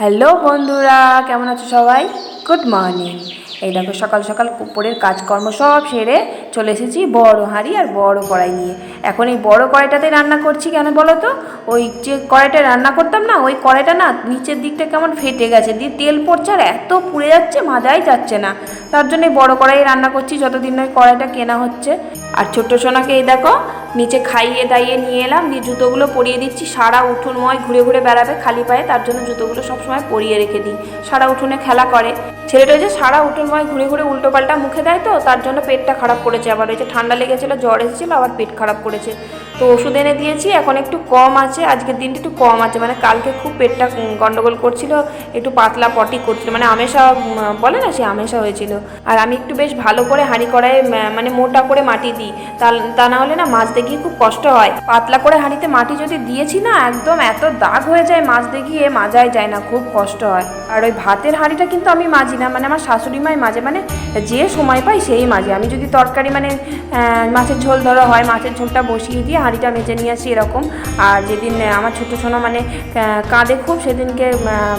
Hello বন্ধুরা, কেমন আছো সবাই? Good morning. এই দেখো, সকাল সকাল উপরের কাজকর্ম সব সেরে চলে এসেছি বড় হাঁড়ি আর বড় কড়াই নিয়ে। এখন এই বড় কড়াইটাতে রান্না করছি কেন বলো তো? ওই যে কড়াইটা রান্না করতাম না, ওই কড়াইটা না নিচের দিকটা কেমন ফেটে গেছে, দিয়ে তেল পড়ছে আর এত পুড়ে যাচ্ছে, মাজাই যাচ্ছে না। তার জন্য বড় কড়াই রান্না করছি, যতদিন ওই কড়াইটা কেনা হচ্ছে। আর ছোট্ট সোনাকে এই দেখো, নিচে খাইয়ে দাইয়ে নিয়ে এলাম, দিয়ে জুতোগুলো পরিয়ে দিচ্ছি। সারা উঠোনময় ঘুরে ঘুরে বেড়াবে খালি পায়ে, তার জন্য জুতোগুলো সবসময় পরিয়ে রেখে দিই। সারা উঠোনে খেলা করে। ছেলেটা যে সারা উঠোনময় ঘুরে ঘুরে উল্টো পাল্টা মুখে দেয় তো, তার জন্য পেটটা খারাপ করেছে। আবার হয়েছে ঠান্ডা লেগেছিলো জ্বর এসেছিল আবার পেট খারাপ করেছে। তো ওষুধ এনে দিয়েছি, এখন একটু কম আছে আজকের দিনটা একটু কম আছে মানে কালকে খুব পেটটা গন্ডগোল করছিল, একটু পাতলা পটি করছিল মানে আমেশা বলে না সে আমেশা হয়েছিল। আর আমি একটু বেশ ভালো করে হাঁড়ি কড়াই মানে মোটা করে মাটি দিই, তা না হলে না মাছ গিয়ে খুব কষ্ট হয়। পাতলা করে হাঁড়িতে মাটি যদি দিয়েছি না, একদম এত দাগ হয়ে যায় মাছ গিয়ে মাজাই যায় না, খুব কষ্ট হয়। আর ওই ভাতের হাঁড়িটা কিন্তু আমি মাজি না মানে আমার শাশুড়ি মাই মাঝে মানে যে সময় পাই সেই মাঝে আমি যদি তরকারি মানে মাছের ঝোল ধরো হয়, মাছের ঝোলটা বসিয়ে দিয়ে হাঁড়িটা মেজে নিয়ে আসি এরকম। আর যেদিন আমার ছোটো সোনা মানে কাঁদে খুব সেদিনকে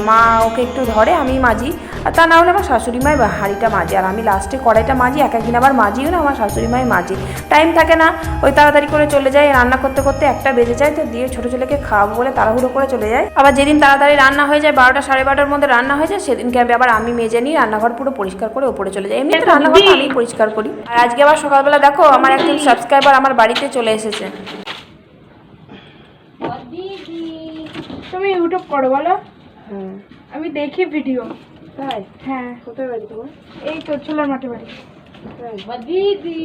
মা ওকে একটু ধরে আমি মাজি। আর তা না হলে আমার শাশুড়ি মাই হাঁড়িটা মাঝে আর আমি লাস্টে কড়াইটা মাজি এক একদিন আবার মাজিও না আমার শাশুড়ি মাই মাঝে টাইম থাকে না ওই তাড়াতাড়ি করে চলে যায় রান্না করতে করতে একটা বেজে যায় তো দিয়ে ছোটো ছেলেকে খাওয়াবো বলে তাড়াহুড়ো করে চলে যায়। আবার যেদিন তাড়াতাড়ি রান্না হয়ে যায় বারোটা সাড়ে বারোটার মধ্যে রান্না হয়ে যায় সেদিনকে আমি আবার আমি মেজে নিই রান্নাঘর পুরো পরিষ্কার করে ওপরে চলে যাই এমনিতে রান্নাঘর আমি পরিষ্কার করি। আর আজকে আবার সকালবেলা দেখো আমার একজন সাবস্ক্রাইবার আমার বাড়িতে চলে এসেছে দিদি তুমি ইউটিউব করো বলো। হুম আমি দেখি ভিডিও তাই? হ্যাঁ। কোথায় বাড়ি তোমার? এই তো ছোলার মাঠে বাড়ি। দিদি।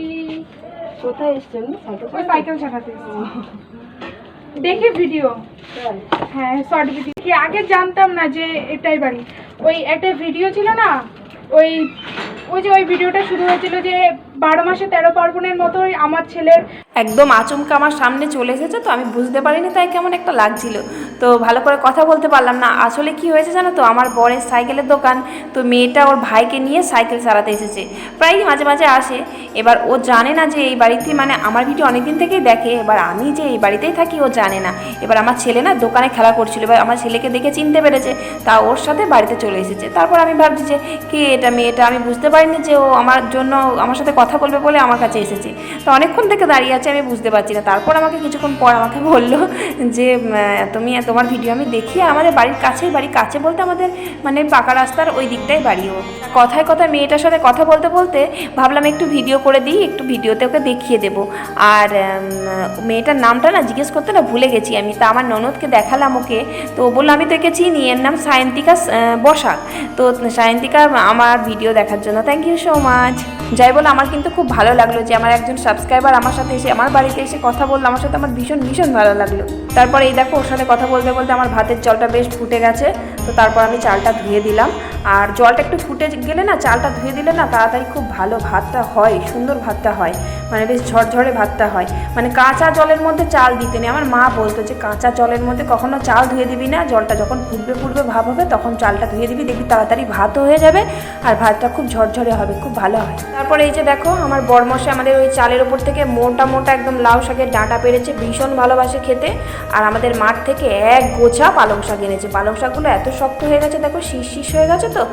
কোথায় এসছেন? ওই সাইকেল চালাতে দেখি ভিডিও হ্যাঁ শর্ট ভিডিও কি আগে জানতাম না যে এটাই বাড়ি। ওই একটা ভিডিও ছিল না? ওই ওই যে ওই ভিডিওটা শুরু হয়েছিল যে বারো মাসে তেরো পার্বণের মতোই আমার ছেলের একদম আচমকা আমার সামনে চলে এসেছে, তো আমি বুঝতে পারিনি তাই কেমন একটা লাগছিল। তো ভালো করে কথা বলতে পারলাম না। আসলে কি হয়েছে জানো তো? আমার বরের সাইকেলের দোকান, তো মেয়েটা ওর ভাইকে নিয়ে সাইকেল চালাতে এসেছে। প্রায়ই মাঝে মাঝে আসে। এবার ও জানে না যে এই বাড়িতে মানে আমার ভিডিও অনেকদিন থেকেই দেখে। এবার আমি যে এই বাড়িতেই থাকি, ও জানে না। এবার আমার ছেলে না দোকানে খেলা করছিল। এবার আমার ছেলেকে দেখে চিনতে পেরেছে। তা ওর সাথে বাড়িতে চলে এসেছে। তারপর আমি ভাবছি যে, কে এটা মেয়েটা? আমি বুঝতে পারিনি যে ও আমার জন্য, আমার সাথে কথা বলবে বলে আমার কাছে এসেছে। তো অনেকক্ষণ থেকে দাঁড়িয়ে আছে, আমি বুঝতে পারছি না। তারপর আমাকে কিছুক্ষণ পর আমাকে বলল যে তুমি, তোমার ভিডিও আমি দেখি। আমাদের বাড়ির কাছেই বাড়ি, কাছে বলতে আমাদের মানে পাকা রাস্তার ওই দিকটাই বাড়ি ও। কথায় কথায় মেয়েটার সাথে কথা বলতে বলতে ভাবলাম একটু ভিডিও করে দিই, একটু ভিডিওতে ওকে দেখিয়ে দেবো। আর মেয়েটার নামটা না জিজ্ঞেস করতে না ভুলে গেছি আমি। তা আমার ননদকে দেখালাম ওকে। তো বলল, আমি তো একে চিনি এর নাম সায়ন্তিকা বসাক। তো সায়ন্তিকা, আমার ভিডিও দেখার জন্য থ্যাংক ইউ সো মাচ যাই বলে, আমার কিন্তু খুব ভালো লাগল যে আমার একজন সাবস্ক্রাইবার আমার সাথে এসে আমার বাড়িতে এসে কথা বলল, আমার সাথে আমার ভীষণ ভীষণ ভালো লাগল। তারপর এই দেখো ওর সাথে কথা বলতে বলতে আমার ভাতের জলটা বেশ ফুটে গেছে, তো তারপর আমি চালটা ধুয়ে দিলাম। আর জলটা একটু ফুটে গেলে না, চালটা ধুয়ে দিলে না তাড়াতাড়ি খুব ভালো ভাতটা হয়, সুন্দর ভাতটা হয় মানে বেশ ঝরঝরে ভাতটা হয়। মানে কাঁচা জলের মধ্যে চাল দিতে নেই। আমার মা বলতো যে কাঁচা জলের মধ্যে কখনো চাল ধুয়ে দিবি না, জলটা যখন ফুটবে ফুটবে ভাব হবে, তখন চালটা ধুয়ে দিবি, দেখবি তাড়াতাড়ি ভাতও হয়ে যাবে আর ভাতটা খুব ঝরঝরে হবে, খুব ভালো হয়। তারপরে এই যে দেখো আমার বরমশে আমাদের ওই চালের ওপর থেকে মোটা মোটা একদম লাউ শাকের ডাঁটা পেরেছে, ভীষণ ভালোবাসে খেতে। আর আমাদের মাঠ থেকে এক গোছা পালং শাক এনেছে। পালং শাকগুলো এত শক্ত হয়ে গেছে, দেখো, শীষ শীষ হয়ে গেছে তো?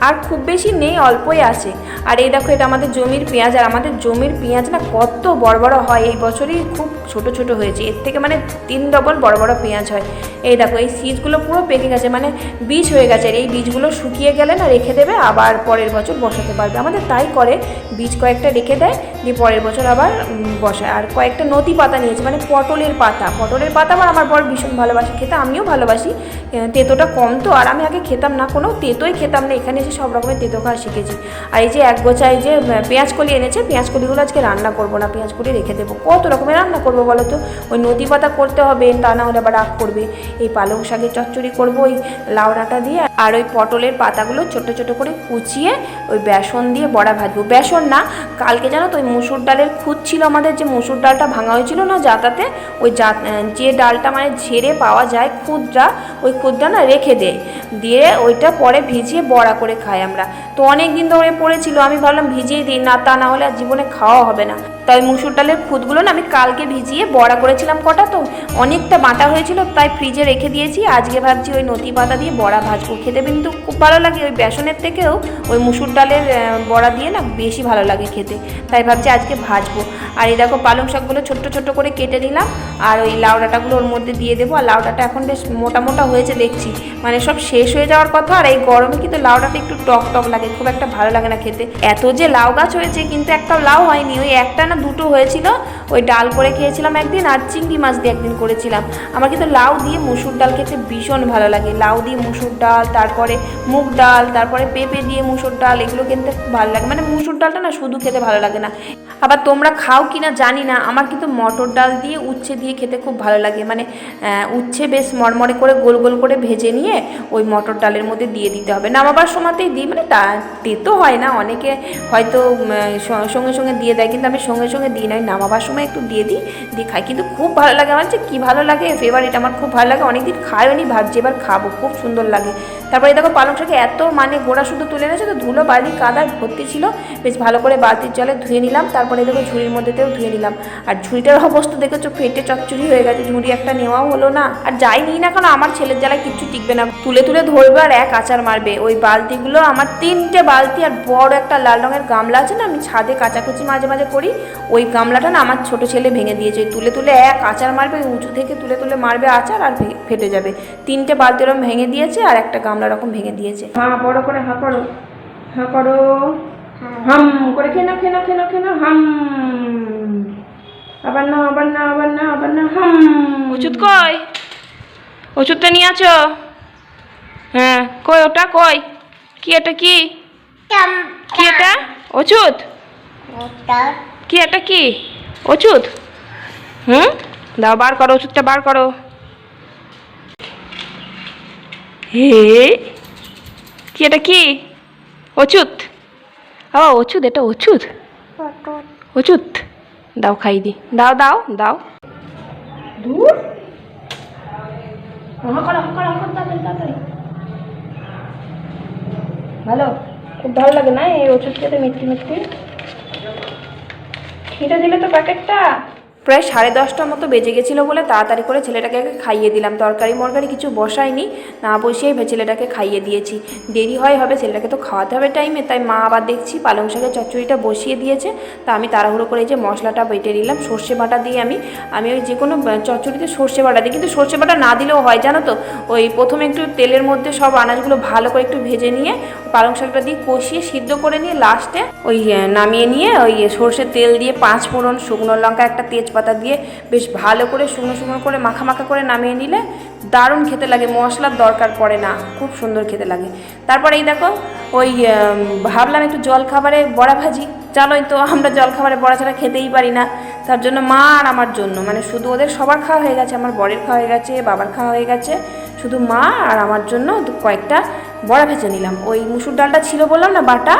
আর খুব বেশি নেই, অল্পই আছে। আর এই দেখো, এটা আমাদের জমির পেঁয়াজ, আর আমাদের জমির পেঁয়াজ না কত বড় বড় হয়। এই বছরই খুব ছোট ছোট হয়েছে। এর থেকে মানে তিন ডবল বড় বড় পেঁয়াজ হয়। এই দেখো, এই সিজগুলো পুরো পেকে গেছে মানে বীজ হয়ে গেছে। আর এই বীজগুলো শুকিয়ে গেলে না রেখে দেবে, আবার পরের বছর বসাতে পারবে। আমাদের তাই করে, বীজ কয়েকটা রেখে দেয় দিয়ে পরের বছর আবার বসায়। আর কয়েকটা নতি পাতা নিয়েছে মানে পটলের পাতা। পটলের পাতা আবার আমার বর ভীষণ ভালোবাসে খেতে আমিও ভালোবাসি। তেতোটা কম তো আর আমি আগে খেতাম না কোনো তেতোই খেতাম না এখানে এসে সব রকমের তেতো খাওয়া শিখেছি। আর এই যে এক গোছা এই যে আহ, পেঁয়াজ কলি এনেছে পেঁয়াজ কলিগুলো আজকে রান্না করব না পেঁয়াজ কলি রেখে দেবো। কত রকমের রান্না করব বলো তো? ওই নদী পাতা করতে হবে তা না হলে আবার রাগ করবে এই পালং শাকের চচ্চড়ি করব ওই লাউ ডাঁটা দিয়ে আর ওই পটলের পাতাগুলো ছোট ছোট করে কুচিয়ে ওই বেসন দিয়ে বড়া ভাজবো। বেসন না, কালকে জানো তো ওই মুসুর ডালের খুদ ছিল আমাদের, যে মুসুর ডালটা ভাঙা হয়েছিল না যাতাতে ওই যে ডালটা মানে ঝেড়ে পাওয়া যায় খুদটা ওই খুদটা না রেখে দেয় দিয়ে ওইটা পরে ভিজিয়ে বড়া করে খাই আমরা। তো অনেক দিন ধরে পড়েছিল, আমি ভাবলাম ভিজিয়ে দিই, না তা না হলে আর জীবনে খাওয়া হবে না। তাই মুসুর ডালের খুদগুলো না আমি কালকে ভিজিয়ে বড়া করেছিলাম কটা, তো অনেকটা বাটা হয়েছিল, তাই ফ্রিজে রেখে দিয়েছি। আজকে ভাবছি ওই নতি পাতা দিয়ে বড়া ভাজবো। খেতে কিন্তু খুব ভালো লাগে, ওই বেসনের থেকেও ওই মুসুর ডালের বড়া দিয়ে না বেশি ভালো লাগে খেতে। তাই ভাবছি আজকে ভাজবো। আর এই দেখো পালং শাকগুলো ছোট্ট ছোট্ট করে কেটে নিলাম, আর ওই লাউ ডাঁটাগুলো ওর মধ্যে দিয়ে দেবো। আর লাউ ডাঁটা এখন বেশ মোটা মোটা হয়েছে দেখছি মানে সব শেষ হয়ে যাওয়ার কথা, আর এই গরমে কিন্তু লাউ ডাঁটা একটু টক টক লাগে, খুব একটা ভালো লাগে না খেতে। এত যে লাউ গাছ হয়েছে, কিন্তু একটা লাউ হয়নি, ওই একটা না দুটো হয়েছিল, ওই ডাল করে খেয়েছিলাম একদিন আর চিংড়ি মাছ দিয়ে একদিন করেছিলাম। আমার কিন্তু লাউ দিয়ে মুসুর ডাল খেতে ভীষণ ভালো লাগে। লাউ দিয়ে মুসুর ডাল, তারপরে মুগ ডাল, তারপরে পেঁপে দিয়ে মুসুর ডাল, এগুলো খেতে ভালো লাগে। মানে মুসুর ডালটা না শুধু খেতে ভালো লাগে না। আবার তোমরা খাও কি না জানি না, আমার কিন্তু মটর ডাল দিয়ে উচ্ছে দিয়ে খেতে খুব ভালো লাগে। মানে উচ্ছে বেশ মরমরে করে গোল গোল করে ভেজে নিয়ে ওই মটর ডালের মধ্যে দিয়ে দিতে হবে। নামাবার সময়তেই দিই মানে তেতো হয় না। অনেকে হয়তো সঙ্গে সঙ্গে দিয়ে দেয়, কিন্তু আমি সঙ্গে সঙ্গে সঙ্গে দিই নাই নামাবার সময় একটু দিয়ে দিই, দিয়ে খাই। কিন্তু খুব ভালো লাগে আমার যে কী ভালো লাগে ফেভারিট আমার খুব ভালো লাগে। অনেকদিন খাইও নি ভাবছি এবার খাব, খুব সুন্দর লাগে। তারপরে দেখো পালং শাকে এত মানে গোড়া শুধু তুলে এনেছে, তো ধুলো, বালি কাদায় ভর্তি ছিল। বেশ ভালো করে বালতির জলে ধুয়ে নিলাম, তারপরে দেখো ঝুড়ির মধ্যেতেও ধুয়ে নিলাম। আর ঝুড়িটার অবস্থা দেখেছ, ফেটে চচ্চড়ি হয়ে গেছে, ঝুড়ি একটা নেওয়াও হলো না। আর যাই নিই না কেন, আমার ছেলের জ্বালায় কিচ্ছু টিকবে না। তুলে তুলে ধরবে আর এক আচার মারবে। ওই বালতিগুলো, আমার তিনটে বালতি আর বড় একটা লাল রঙের গামলা আছে না, আমি ছাদে কাচাকুচি মাঝে মাঝে করি। ওই গামলাটা না আমার ছোট ছেলে ভেঙে দিয়েছে। তুলে তুলে এক আচার মারবে উঁচু থেকে তুলে তুলে মারবে আচার আর ফেটে যাবে। তিনটে বালতি ওরকম ভেঙে দিয়েছে আর একটা গামলা রকম ভেঙে দিয়েছে। হ্যাঁ বড় করে হা করো। হা করো। হাম করে খেয়ে নাও খেয়ে নাও খেয়ে নাও খেয়ে নাও। হাম। আবার না আবার না আবার না আবার না হাম। ওষুধ কই? ওষুধটা নিয়ে আছো? হ্যাঁ কই ওটা? কই? কি এটা কি? কি এটা? ওষুধ? কি এটা কি? ওষুধ? হুম? দাও বার করো ওষুধটা বার করো। হে? কি এটা কি? ওষুধ ও ওষুধ এটা ওষুধ ওষুধ দাও, খাই দি। দাও দাও দাও। দূর ভালো? খুব ভালো লাগে না এই ওষুধ খেতে মিষ্টি মিষ্টি? খিদে দিলে তো প্যাকেটটা প্রায় সাড়ে দশটার মতো বেজে গেছিল বলে তাড়াতাড়ি করে ছেলেটাকে খাইয়ে দিলাম। তরকারি মরকারি কিছু বসাইনি, না বসিয়েই ছেলেটাকে খাইয়ে দিয়েছি। দেরি হয় হবে, ছেলেটাকে তো খাওয়াতে হবে টাইমে তাই মা আবার দেখছি পালং শাকের চচ্চড়িটা বসিয়ে দিয়েছে। তা আমি তাড়াহুড়ো করে যে মশলাটা বেটে নিলাম, সর্ষে বাটা দিয়ে আমি আমি ওই যে কোনো চচ্চড়িতে সর্ষে বাটা দিই। কিন্তু সর্ষে বাটা না দিলেও হয়, জানো তো? ওই প্রথমে একটু তেলের মধ্যে সব আনাজগুলো ভালো করে একটু ভেজে নিয়ে, পালং শাকটা দিয়ে কষিয়ে সিদ্ধ করে নিয়ে লাস্টে ওই নামিয়ে নিয়ে ওই সর্ষের তেল দিয়ে পাঁচ ফোড়ন, শুকনো লঙ্কা, একটা তেজপাতা দিয়ে বেশ ভালো করে শুকনো শুকনো করে মাখা মাখা করে নামিয়ে নিলে দারুণ খেতে লাগে। মশলার দরকার পড়ে না, খুব সুন্দর খেতে লাগে। তারপরে এই দেখো, ওই ভাবলাম একটু জল খাবারে বড়া ভাজি। জানোই তো, আমরা জল খাবারে বড়া ছাড়া খেতেই পারি না। তার জন্য মা আর আমার জন্য মানে শুধু ওদের সবার খাওয়া হয়ে গেছে, আমার বরের খাওয়া হয়ে গেছে, বাবার খাওয়া হয়ে গেছে, শুধু মা আর আমার জন্য কয়েকটা বড়া ভেজে নিলাম। ওই মুসুর ডালটা ছিল বললাম না, বাটা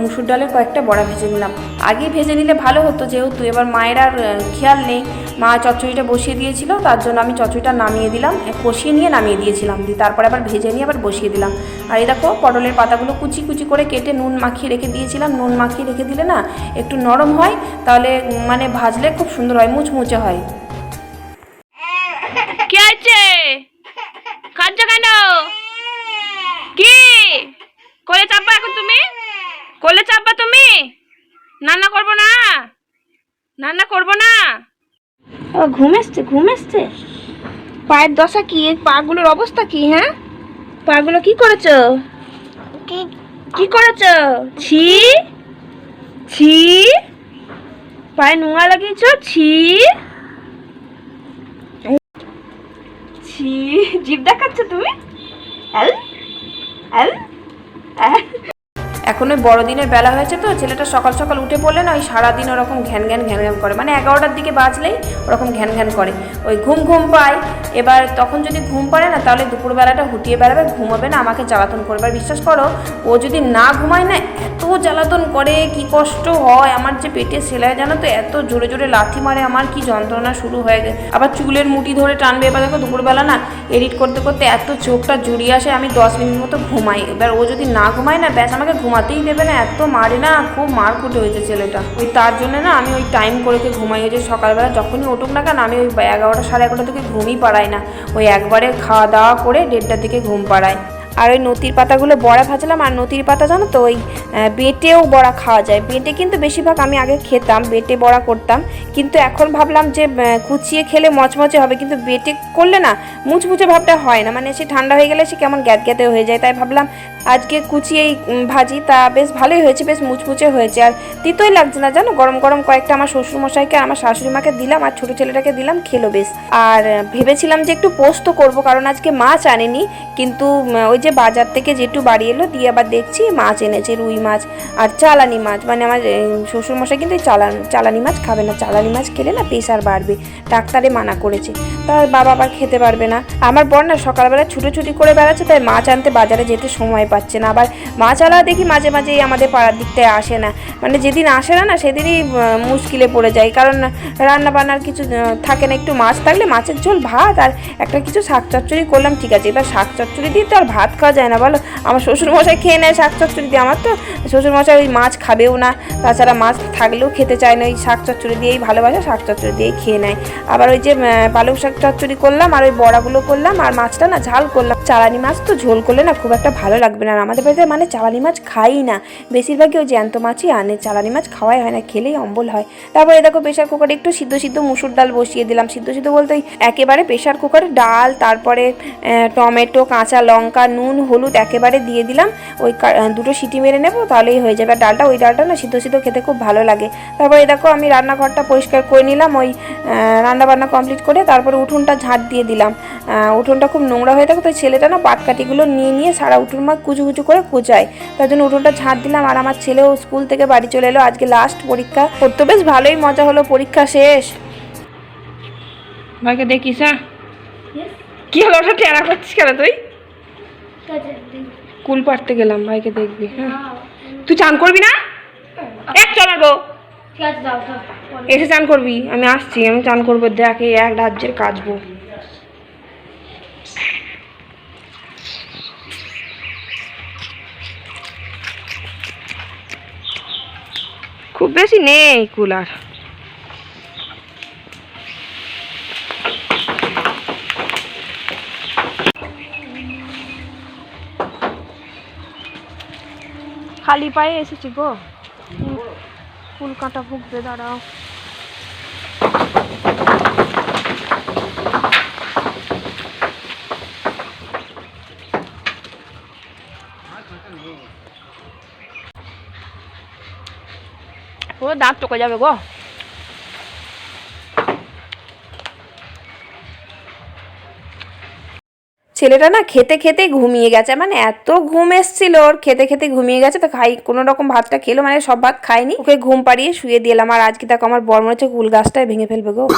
মুসুর ডালের কয়েকটা বড়া ভেজে নিলাম। আগে ভেজে নিলে ভালো হতো যেহেতু এবার মায়ের আর খেয়াল নেই। মা চচ্চড়িটা বসিয়ে দিয়েছিল, তার জন্য আমি চচ্চড়িটা নামিয়ে দিলাম কষিয়ে নিয়ে নামিয়ে দিয়েছিলাম। দিয়ে তারপরে আবার ভেজে নিয়ে আবার বসিয়ে দিলাম। আর এই দেখো, পটলের পাতাগুলো কুচি কুচি করে কেটে নুন মাখিয়ে রেখে দিয়েছিলাম। নুন মাখিয়ে রেখে দিলে না, একটু নরম হয়, তাহলে মানে ভাজলে খুব সুন্দর হয়, মুচমুচে হয় কি আছে কাঁদছো কেন কি কোলে চাপবা এখন তুমি কোলে চাপবা তুমি রান্না করব না রান্না করব না ও ঘুম এসছে ঘুম এসছে? পায়ের দশা কি? পাগুলোর অবস্থা কি হ্যাঁ? পাগুলো কি করেছ? কি করেছ? ছি ছি। পায়ে নোংরা লাগিয়েছো? ছি। ছি। জিভ দেখাচ্ছ তুমি? অ্যাল অ্যাল এখন ওই বড়দিনের বেলা হয়েছে তো, ছেলেটা সকাল সকাল উঠে পড়লে না ওই সারাদিন ওরকম ঘ্যান ঘ্যান ঘ্যান ঘ্যান করে। মানে এগারোটার দিকে বাজলেই ওরকম ঘ্যান ঘ্যান করে। ওই ঘুম ঘুম পায়। এবার তখন যদি ঘুম পারে না, তাহলে দুপুরবেলাটা হুটিয়ে বেড়াবে, ঘুমাবে না, আমাকে জ্বালাতন করবে। আর বিশ্বাস করো, ও যদি না ঘুমায় না, এত জ্বালাতন করে, কি কষ্ট হয়। আমার যে পেটে সেলাই জানো তো, এত জোরে জোরে লাথি মারে, আমার কি যন্ত্রণা শুরু হয়ে গেছে আবার চুলের মুঠি ধরে টানবে, এবার দেখো দুপুরবেলা না, এডিট করতে করতে এত চোখটা জুড়িয়ে আসে, আমি দশ মিনিট মতো ঘুমাই। এবার ও যদি না ঘুমায় না, ব্যাস আমাকে ঘুমাতে ঘুমাতেই দেবে না, এত মারে না, খুব মারকুট হয়েছে ছেলেটা। ওই তার জন্য না আমি ওই টাইম করে ঘুমাই হয়েছে সকালবেলা যখনই উঠুক না কেন, আমি ওই এগারোটা সাড়ে এগারোটা থেকে ঘুমই পাড়াই না। ওই একবারে খাওয়া দাওয়া করে দেড়টার দিকে ঘুম পাড়াই। আর ওই নতির পাতাগুলো বড়া ভাজলাম, আর নতির পাতা জানো তো, ওই বেটেও বড়া খাওয়া যায়। বেটে কিন্তু বেশিরভাগ আমি আগে খেতাম, বেটে বড়া করতাম। কিন্তু এখন ভাবলাম যে কুচিয়ে খেলে মচমচে হবে, কিন্তু বেটে করলে না মুচমুচে ভাবটা হয় না। মানে সে ঠান্ডা হয়ে গেলে সে কেমন গ্যাত গ্যাতে হয়ে যায়, তাই ভাবলাম আজকে কুচিয়েই ভাজি। তা বেশ ভালোই হয়েছে, বেশ মুচমুচে হয়েছে। আর তিতই লাগছে না জানো? গরম গরম কয়েকটা আমার শ্বশুরমশাইকে আমার শাশুড়ি মাকে দিলাম, আর ছোটো ছেলেটাকে দিলাম, খেলো বেশ। আর ভেবেছিলাম যে একটু পোস্ত করব, কারণ আজকে মাছ আনেনি। কিন্তু ওই যে বাজার থেকে যেটু বাড়ি এলো, দিয়ে আবার দেখছি মাছ এনেছে, রুই মাছ আর চালানি মাছ। মানে আমার শ্বশুরমশাই কিন্তু চালান, চালানি মাছ খাবে না। চালানি মাছ খেলে না প্রেশার বাড়বে, ডাক্তারে মানা করেছে। তার বাবা আবার খেতে পারবে না। আমার বর না সকালবেলা ছুটোছুটি করে বেড়াচ্ছে, তাই মাছ আনতে বাজারে যেতে সময় পাচ্ছে না। আবার মাছ আলা দেখি মাঝে মাঝেই আমাদের পাড়ার দিকটায় আসে না। মানে যেদিন আসে না না সেদিনই মুশকিলে পড়ে যায়। কারণ রান্না বান্নার কিছু থাকে না। একটু মাছ থাকলে মাছের ঝোল, ভাত আর একটা কিছু শাক চচ্চড়ি করলাম, ঠিক আছে। এবার শাক চচ্চড়ি দিয়ে তো আর ভাত খাওয়া যায় না বলো? আমার শ্বশুরমশাই খেয়ে নেয় শাক চচ্চড়ি দিয়ে আমার তো শ্বশুরমশাই ওই মাছ খাবেও না। তাছাড়া মাছ থাকলেও খেতে চায় না ওই শাক চচ্চড়ি দিয়েই ভালোবাসে শাক চচ্চড়ি দিয়েই খেয়ে নেয়। আবার ওই যে আহ, পালং শাক চচ্চড়ি করলাম আর ওই বড়াগুলো করলাম আর মাছটা না ঝাল করলাম। চালানি মাছ তো ঝোল করলে না খুব একটা ভালো লাগবে না। আর আমাদের বাড়িতে মানে চালানি মাছ খাই না। বেশিরভাগই ওই জ্যান্ত মাছই আনে চালানি মাছ খাওয়াই হয় না খেলেই অম্বল হয়। তারপরে দেখো প্রেশার কুকারে একটু সিদ্ধ সিদ্ধ মুসুর ডাল বসিয়ে দিলাম। সিদ্ধ সিদ্ধ বলতে একেবারে প্রেশার কুকারে ডাল তারপরে টমেটো কাঁচা লঙ্কা নুন হলুদ একেবারে দিয়ে দিলাম। ওই কা- দুটো সিটি মেরে নেব তাহলেই হয়ে যাবে। আর ডালটা ওই ডালটা না সিদ্ধ সিদ্ধ খেতে খুব ভালো লাগে। তারপরে দেখো আমি রান্নাঘরটা পরিষ্কার করে নিলাম। ওই রান্না বান্না কমপ্লিট করে তারপরে উঠোনটা ঝাঁট দিয়ে দিলাম। উঠোনটা খুব নোংরা হয়ে থাকে তো ছেলেটা না পাটকাঠিগুলো নিয়ে নিয়ে সারা উঠোন মা কুচু কুচু করে কুচায়। তার জন্য উঠোনটা ঝাঁট দিলাম। আর আমার ছেলেও স্কুল থেকে বাড়ি চলে এলো। আজকে লাস্ট পরীক্ষা। ওর তো বেশ ভালোই মজা হলো পরীক্ষা শেষ। ভাইকে দেখিস হ্যাঁ? কি হলো ওটা টেরা করছিস কেন তুই? কুল পাড়তে গেলাম ভাইকে দেখবি হ্যাঁ। তুই চান করবি না? এক ঠিক আছে যাও যাও। এসে চান করবি আমি আসছি আমি চান করব দেখ এই এক রাজ্যের কাজবো। খুব বেশি নেই কুলার। খালি পায়ে এসেছি গো। ফুল কাঁটা ভুগবে দাঁড়াও। ও দাঁত টোকা যাবে গো। ছেলেটা না খেতে খেতে ঘুমিয়ে গেছে। মানে এত ঘুম এসছিল ওর খেতে খেতে ঘুমিয়ে গেছে। তো খাই কোনো রকম ভাতটা খেলো মানে সব ভাত খাইনি। ওকে ঘুম পাড়িয়ে শুয়ে দিলাম আর আজকে দেখো আমার বর মনে হচ্ছে কুল গাছটাই ভেঙে ফেলবে গো.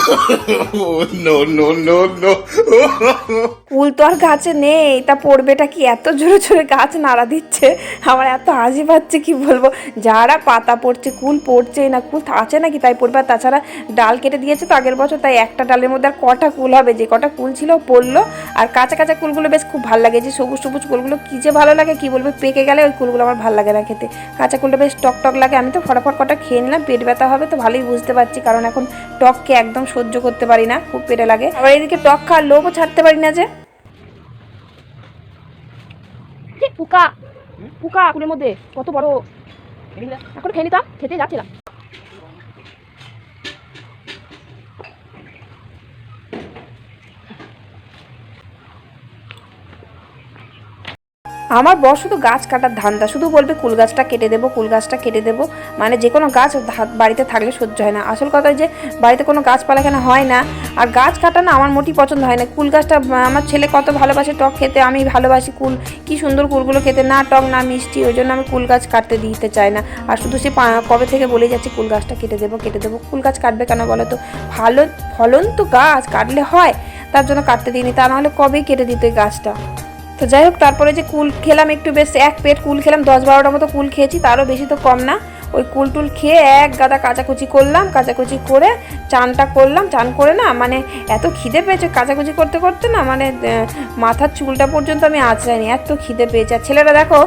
কুল তো আর গাছে নেই। তা পড়বেটা কি? এত জোরে জোরে গাছ নাড়া দিচ্ছে। আমার এত হাসি পাচ্ছে কি বলব? যারা পাতা পড়ছে কুল পড়ছে না কুল আছে নাকি তাই পড়বে? আর তাছাড়া ডাল কেটে দিয়েছে তো আগের বছর তাই একটা ডালের মধ্যে আর কটা কুল হবে? যে কটা কুল ছিল পড়ল। আর কাঁচা কাঁচা কুলগুলো বেশ খুব ভালো লাগে। যে সবুজ সবুজ কুলগুলো কি যে ভালো লাগে, কি বলবে? পেকে গেলে ওই কুলগুলো আমার ভালো লাগে না খেতে। কাঁচা কুলটা বেশ টক টক লাগে। আমি তো ফটাফট কটা খেয়ে নিলাম, পেট ব্যথা হবে তো ভালোই বুঝতে পারছি, কারণ এখন টককে একদম সহ্য করতে পারি না, খুব পেটে লাগে। আবার এদিকে টক খাওয়ার লোভও ছাড়তে পারি না যে। পোকা। পোকা কুলের মধ্যে। কত বড়। এখন খেয়ে নিতাম, খেতে যাচ্ছিলাম। আমার বর শুধু গাছ কাটার ধান্দা, শুধু বলবে কুল গাছটা কেটে দেবো, কুল গাছটা কেটে দেবো। মানে যে কোনো গাছ বাড়িতে থাকলে সহ্য হয় না। আসল কথা যে বাড়িতে কোনো গাছপালা এখানে হয় না, আর গাছ কাটা না আমার মোটেই পছন্দ হয় না। কুল গাছটা আমার ছেলে কত ভালোবাসে টক খেতে, আমি ভালোবাসি কুল। কি সুন্দর কুলগুলো খেতে, না টক, না মিষ্টি, ওই জন্য আমি কুল গাছ কাটতে দিতে চাই না। আর শুধু সে কবে থেকে বলে যাচ্ছে কুল গাছটা কেটে দেবো কেটে দেবো। কুল গাছ কাটবে কেন বলো তো? ভালো ফলন তো গাছ কাটলে হয়, তার জন্য কাটতে দিইনি। তা নাহলে কবেই কেটে দিত এই গাছটা? তো যাই হোক, তারপরে যে কুল খেলাম একটু, বেশ এক পেট কুল খেলাম, দশ বারোটার মতো কুল খেয়েছি, তারও বেশি তো কম না। ওই কুলটুল খেয়ে এক গাদা কাচাকুচি করলাম, কাচাকুচি করে চানটা করলাম, চান করে না মানে এত খিদে পেয়েছে কাচাকুচি করতে করতে না মানে মাথার চুলটা পর্যন্ত আমি আঁচড়াইনি, এত খিদে পেয়েছে। আর ছেলেরা দেখো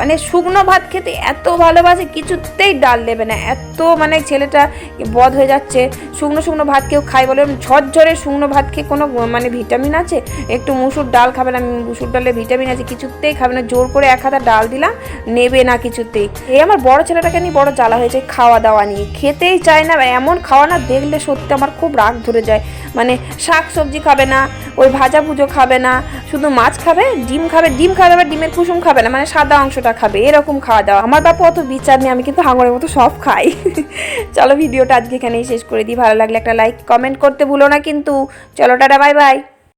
মানে শুকনো ভাত খেতে এত ভালোবাসে, কিছুতেই ডাল দেবে না, এত মানে ছেলেটা বধ হয়ে যাচ্ছে। শুকনো শুকনো ভাত কেউ খাই বলে ঝরঝরে শুকনো ভাত খেয়ে কোনো মানে ভিটামিন আছে? একটু মুসুর ডাল খাবে না, মুসুর ডালে ভিটামিন আছে, কিছুতেই খাবে না, জোর করে এক হাতা ডাল দিলাম, নেবে না কিছুতেই। এই আমার বড় ছেলেটাকে নিয়ে বড় জ্বালা হয়েছে, খাওয়া দাওয়া নিয়ে। খেতেই চায় না, এমন খাওয়া না, দেখলে সত্যি আমার খুব রাগ ধরে যায়। মানে শাক সবজি খাবে না, ওই ভাজা ভুজো খাবে না, শুধু মাছ খাবে, ডিম খাবে ডিম খাবে আবার ডিমের কুসুম খাবে না মানে সাদা অংশটা খাবে, এরকম খাওয়া দাওয়া। আমার বাপু অত বিচার নেই, আমি কিন্তু হাঙরের মতো সব খাই। চলো ভিডিওটা আজকে এখানেই শেষ করে দিই, ভালো লাগলে একটা লাইক কমেন্ট করতে ভুলো না কিন্তু। চলো টাটা বাই বাই